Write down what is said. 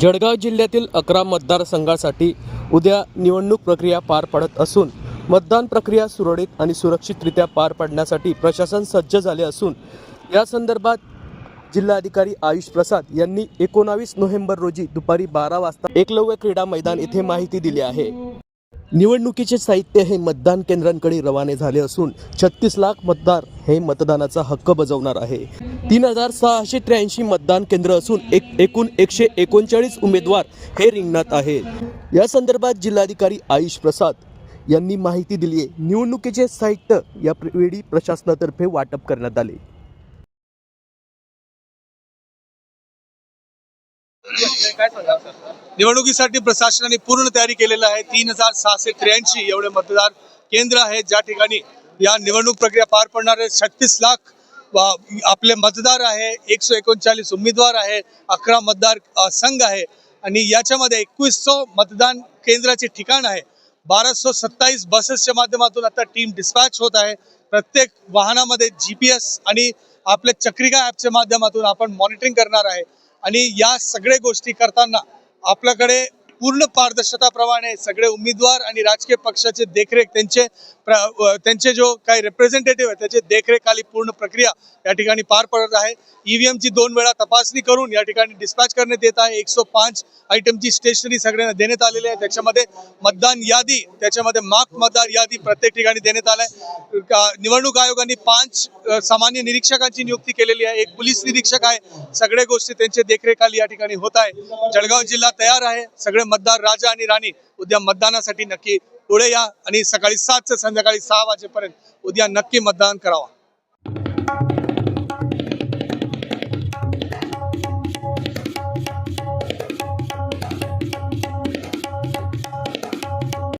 जळगाव जिल्ह्यातील अकरा मतदारसंघासाठी उद्या निवडणूक प्रक्रिया पार पडत असून मतदान प्रक्रिया सुरळीत आणि सुरक्षितरित्या पार पाडण्यासाठी प्रशासन सज्ज झाले असून या संदर्भात जिल्हाधिकारी आयुष प्रसाद यांनी एकोणावीस नोव्हेंबर रोजी दुपारी बारा वाजता एकलव्य क्रीडा मैदान येथे माहिती दिली आहे. निवडणुकीचे साहित्य हे मतदान केंद्रांकडे रवाने झाले असून छत्तीस लाख मतदार हे मतदानाचा हक्क बजावणार आहे. तीन हजार सहाशे त्र्याऐंशी मतदान केंद्र असून एक एकूण एकशे एकोणचाळीस उमेदवार हे रिंगणात आहेत. या संदर्भात जिल्हाधिकारी आयुष प्रसाद यांनी माहिती दिली आहे निवडणुकीचे साहित्य या वेळी प्रशासनातर्फे वाटप करण्यात आले. निवडणुकीसाठी प्रशासनाने पूर्ण तयारी केलेलं आहे. तीन हजार सहाशे त्र्याऐंशी एवढे मतदार केंद्र आहेत. ज्या ठिकाणी या निवडणूक प्रक्रिया पार पडणारे छत्तीस लाख आपले मतदार आहे. एकशे एकोणचाळीस उमेदवार आहे. अकरा मतदार संघ आहे. आणि याच्यामध्ये एकवीस मतदान केंद्राचे ठिकाण आहे. बाराशे सत्तावीस बसेसच्या माध्यमातून आता टीम डिस्पॅच होत आहे. प्रत्येक वाहनामध्ये जी पी एस आणि आपल्या चक्रिका ॲपच्या माध्यमातून आपण मॉनिटरिंग करणार आहे. आणि या सगळ्या गोष्टी करताना आपल्याकडे पूर्ण पारदर्शकताप्रमाणे सगळे उमेदवार आणि राजकीय पक्षाचे देखरेख त्यांचे त्यांचे जो काही रिप्रेझेंटेटिव्ह आहे त्याचे देखरेखाली पूर्ण प्रक्रिया या ठिकाणी पार पडत आहे. ईव्हीएमची दोन वेळा तपासणी करून या ठिकाणी डिस्पॅच करण्यात येत आहे. एकशे पाच आयटमची स्टेशनरी सगळ्यांना देण्यात आलेली आहे. त्याच्यामध्ये मतदान यादी त्याच्यामध्ये मार्क मतदार यादी प्रत्येक ठिकाणी देण्यात आलाय निवडणूक आयोगाने पाच सामान्य निरीक्षकांची नियुक्ती केलेली आहे. एक पोलीस निरीक्षक आहे. सगळ्या गोष्टी त्यांच्या देखरेखाली या ठिकाणी होत आहे. जळगाव जिल्हा तयार आहे. सगळे मतदार राजा आणि राणी उद्या मतदानासाठी नक्की पुढे या आणि सकाळी सात ते संध्याकाळी सहा वाजेपर्यंत उद्या नक्की मतदान करावा.